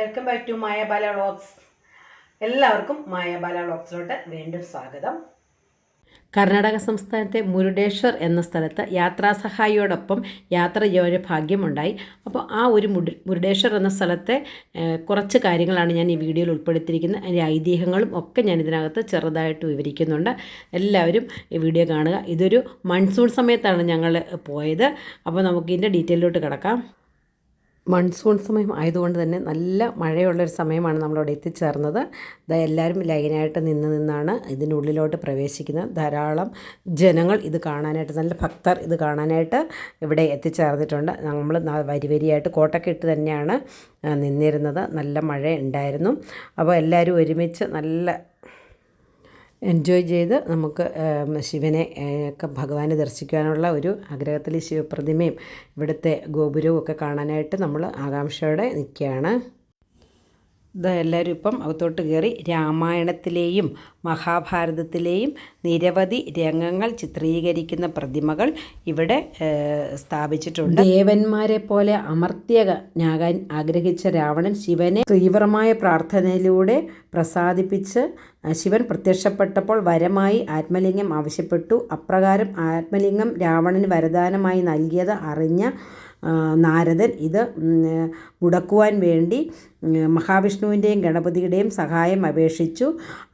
Welcome back to Maya Bala vlogs. എല്ലാവർക്കും മായ ബാല വ്ളോഗ്സിലോട്ട് വീണ്ടും സ്വാഗതം. കർണാടക സംസ്ഥാനത്തെ മുരുടേശ്വർ എന്ന സ്ഥലത്ത് യാത്രാസഹായിയോടൊപ്പം യാത്ര ചെയ്യാൻ ഭാഗ്യമുണ്ടായി. അപ്പോൾ ആ ഒരു മുരു മുരുടേശ്വർ എന്ന സ്ഥലത്തെ കുറച്ച് കാര്യങ്ങളാണ് ഞാൻ ഈ വീഡിയോയിൽ ഉൾപ്പെടുത്തിയിരിക്കുന്നത്. അതിന്റെ ഐതിഹ്യങ്ങളും ഒക്കെ ഞാൻ ഇതിനകത്ത് ചെറുതായിട്ട് വിവരിക്കുന്നുണ്ട്. എല്ലാവരും ഈ വീഡിയോ കാണുക. ഇതൊരു മൺസൂൺ സമയത്താണ് ഞങ്ങൾ പോയത്. അപ്പോൾ നമുക്ക് ഇതിന്റെ ഡീറ്റെയിലോട്ട് കിടക്കാം. മൺസൂൺ സമയം ആയതുകൊണ്ട് തന്നെ നല്ല മഴയുള്ളൊരു സമയമാണ് നമ്മളവിടെ എത്തിച്ചേർന്നത്. എല്ലാവരും ലൈനായിട്ട് നിന്ന് നിന്നാണ് ഇതിനുള്ളിലോട്ട് പ്രവേശിക്കുന്നത്. ധാരാളം ജനങ്ങൾ ഇത് കാണാനായിട്ട് നല്ല ഭക്തർ ഇത് കാണാനായിട്ട് ഇവിടെ എത്തിച്ചേർന്നിട്ടുണ്ട്. നമ്മൾ വരി വരിയായിട്ട് കോട്ടൊക്കെ ഇട്ട് തന്നെയാണ് നിന്നിരുന്നത്. നല്ല മഴ ഉണ്ടായിരുന്നു അപ്പോൾ എല്ലാവരും ഒരുമിച്ച് നല്ല എൻജോയ് ചെയ്ത് നമുക്ക് ശിവനെ ഒക്കെ ഭഗവാനെ ദർശിക്കാനുള്ള ഒരു ആഗ്രഹത്തിൽ ശിവപ്രതിമയും ഇവിടുത്തെ ഗോപുരവും ഒക്കെ കാണാനായിട്ട് നമ്മൾ ആകാംക്ഷയോടെ നിൽക്കുകയാണ്. ഇത് എല്ലാവരും ഇപ്പം അകത്തോട്ട് കയറി രാമായണത്തിലെയും മഹാഭാരതത്തിലെയും നിരവധി രംഗങ്ങൾ ചിത്രീകരിക്കുന്ന പ്രതിമകൾ ഇവിടെ സ്ഥാപിച്ചിട്ടുണ്ട്. ദേവന്മാരെ പോലെ അമർത്യനാകാൻ ആഗ്രഹിച്ച രാവണൻ ശിവനെ തീവ്രമായ പ്രാർത്ഥനയിലൂടെ പ്രസാദിപ്പിച്ച് ശിവൻ പ്രത്യക്ഷപ്പെട്ടപ്പോൾ വരമായി ആത്മലിംഗം ആവശ്യപ്പെട്ടു. അപ്രകാരം ആത്മലിംഗം രാവണന് വരദാനമായി നൽകിയത് അറിഞ്ഞ നാരദൻ ഇത് മുടക്കുവാൻ വേണ്ടി മഹാവിഷ്ണുവിന്റെയും ഗണപതിയുടെയും സഹായം അപേക്ഷിച്ചു.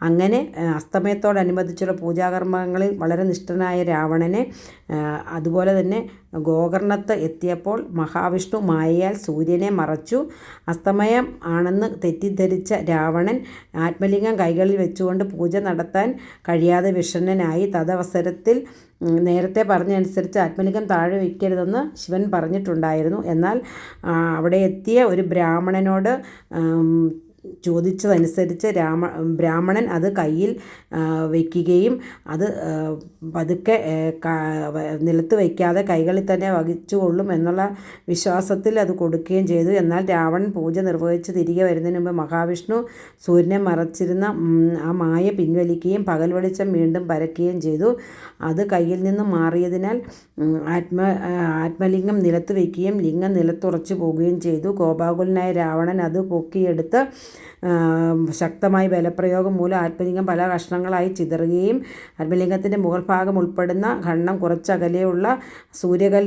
അങ്ങനെ അസ്തമയത്തോടനുബന്ധിച്ചുള്ള പൂജാകർമ്മങ്ങളിൽ വളരെ നിഷ്ഠനായ രാവണനെ അതുപോലെ തന്നെ ഗോകർണത്ത് എത്തിയപ്പോൾ മഹാവിഷ്ണു മായയാൽ സൂര്യനെ മറച്ചു. അസ്തമയം ആണെന്ന് തെറ്റിദ്ധരിച്ച രാവണൻ ആത്മലിംഗം കൈകളിൽ വെച്ചുകൊണ്ട് പൂജ നടത്താൻ കഴിയാതെ വിഷണ്ണനായി തദവസരത്തിൽ നേരത്തെ പറഞ്ഞനുസരിച്ച് ആത്മലിംഗം താഴെ വയ്ക്കരുതെന്ന് ശിവൻ പറഞ്ഞിട്ടുണ്ടായിരുന്നു. എന്നാൽ അവിടെ എത്തിയ ഒരു ബ്രാഹ്മണനോട് ചോദിച്ചതനുസരിച്ച് രാമ ബ്രാഹ്മണൻ അത് കയ്യിൽ വയ്ക്കുകയും അത് പതുക്കെ നിലത്ത് വയ്ക്കാതെ കൈകളിൽ തന്നെ വഹിച്ചുകൊള്ളും എന്നുള്ള വിശ്വാസത്തിൽ അത് കൊടുക്കുകയും ചെയ്തു. എന്നാൽ രാവണൻ പൂജ നിർവഹിച്ച് തിരികെ വരുന്നതിന് മുമ്പ് മഹാവിഷ്ണു സൂര്യനെ മറച്ചിരുന്ന ആ മായ പിൻവലിക്കുകയും പകൽ വെളിച്ചം വീണ്ടും പരക്കുകയും ചെയ്തു. അത് കയ്യിൽ നിന്ന് മാറിയതിനാൽ ആത്മ ആത്മലിംഗം നിലത്ത് വയ്ക്കുകയും ലിംഗം നിലത്തുറച്ചു പോവുകയും ചെയ്തു. കോപാകുലനായ രാവണൻ അത് പൊക്കിയെടുത്ത് ശക്തമായ ബലപ്രയോഗം മൂലം ആത്മലിംഗം പല കഷ്ണങ്ങളായി ചിതറുകയും ആത്മലിംഗത്തിന്റെ മുകൾഭാഗം ഉൾപ്പെടുന്ന ഖണ്ണം കുറച്ചകലെയുള്ള സൂര്യകൽ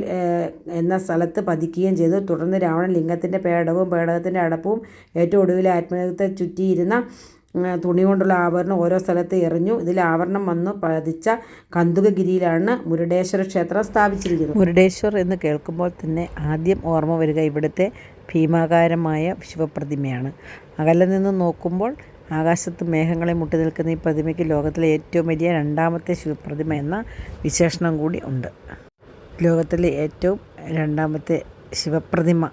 എന്ന സ്ഥലത്ത് പതിക്കുകയും ചെയ്തു. തുടർന്ന് രാവണൻ ലിംഗത്തിന്റെ പേടവും പേടകത്തിന്റെ അടപ്പും ഏറ്റവും ഒടുവിൽ ആത്മലിംഗത്തെ ചുറ്റിയിരുന്ന തുണി കൊണ്ടുള്ള ആവരണം ഓരോ സ്ഥലത്ത് എറിഞ്ഞു. ഇതിൽ ആവരണം വന്ന്. പതിച്ച കന്തുകഗിരിയിലാണ് മുരുടേശ്വര ക്ഷേത്രം സ്ഥാപിച്ചിരിക്കുന്നത്. മുരുടേശ്വർ എന്ന് കേൾക്കുമ്പോൾ തന്നെ ആദ്യം ഓർമ്മ വരിക ഇവിടുത്തെ ഭീമാകാരമായ ശിവപ്രതിമയാണ്. അകലെ നിന്ന് നോക്കുമ്പോൾ ആകാശത്ത് മേഘങ്ങളെ മുട്ടി നിൽക്കുന്ന ഈ പ്രതിമയ്ക്ക് ലോകത്തിലെ ഏറ്റവും വലിയ രണ്ടാമത്തെ ശിവപ്രതിമ എന്ന വിശേഷണം കൂടി ഉണ്ട്. ലോകത്തിലെ ഏറ്റവും രണ്ടാമത്തെ ശിവപ്രതിമ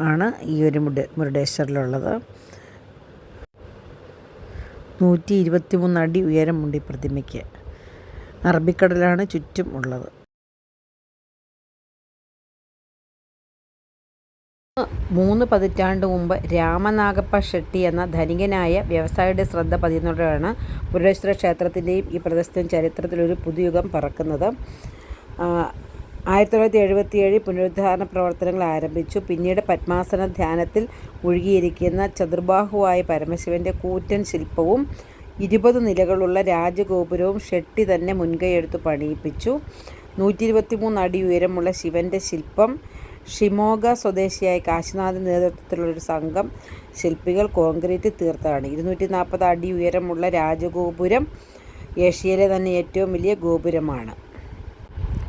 ആണ് ഈ ഒരു മുട മുരുടേശ്വറിലുള്ളത്. നൂറ്റി ഇരുപത്തി മൂന്ന് അടി ഉയരമുണ്ട് ഈ പ്രതിമയ്ക്ക്. അറബിക്കടലാണ് ചുറ്റും ഉള്ളത്. മൂന്ന് പതിറ്റാണ്ട് മുമ്പ് രാമനാഗപ്പ ഷെട്ടി എന്ന ധനികനായ വ്യവസായിയുടെ ശ്രദ്ധ പതിയുന്നതോടെയാണ് മുരുടേശ്വര ക്ഷേത്രത്തിന്റെയും ഈ പ്രദേശത്തെയും ചരിത്രത്തിലൊരു പുതുയുഗം പറക്കുന്നത്. ആയിരത്തി തൊള്ളായിരത്തി എഴുപത്തിയേഴിൽ പുനരുദ്ധാരണ പ്രവർത്തനങ്ങൾ ആരംഭിച്ചു. പിന്നീട് പത്മാസന ധ്യാനത്തിൽ മുഴുകിയിരിക്കുന്ന ചതുർബാഹുവായ പരമശിവന്റെ കൂറ്റൻ ശില്പവും ഇരുപത് നിലകളുള്ള രാജഗോപുരവും ഷെട്ടി തന്നെ മുൻകൈയെടുത്ത് പണിയിപ്പിച്ചു. നൂറ്റി ഇരുപത്തി മൂന്ന് അടി ഉയരമുള്ള ശിവന്റെ ശില്പം ഷിമോഗ സ്വദേശിയായ കാശിനാഥ് നേതൃത്വത്തിലുള്ളൊരു സംഘം ശില്പികൾ കോൺക്രീറ്റ് തീർത്തതാണ്. ഇരുന്നൂറ്റി നാൽപ്പത് അടി ഉയരമുള്ള രാജഗോപുരം ഏഷ്യയിലെ തന്നെ ഏറ്റവും വലിയ ഗോപുരമാണ്.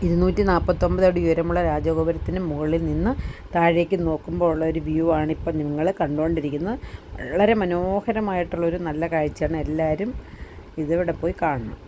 ഇരുന്നൂറ്റി നാൽപ്പത്തൊമ്പത് അടി ഉയരമുള്ള രാജഗോപുരത്തിന് മുകളിൽ നിന്ന് താഴേക്ക് നോക്കുമ്പോൾ ഉള്ള ഒരു വ്യൂ ആണ് ഇപ്പം നിങ്ങൾ കണ്ടുകൊണ്ടിരിക്കുന്നത്. വളരെ മനോഹരമായിട്ടുള്ളൊരു നല്ല കാഴ്ചയാണ് എല്ലാവരും ഇതിവിടെ പോയി കാണണം.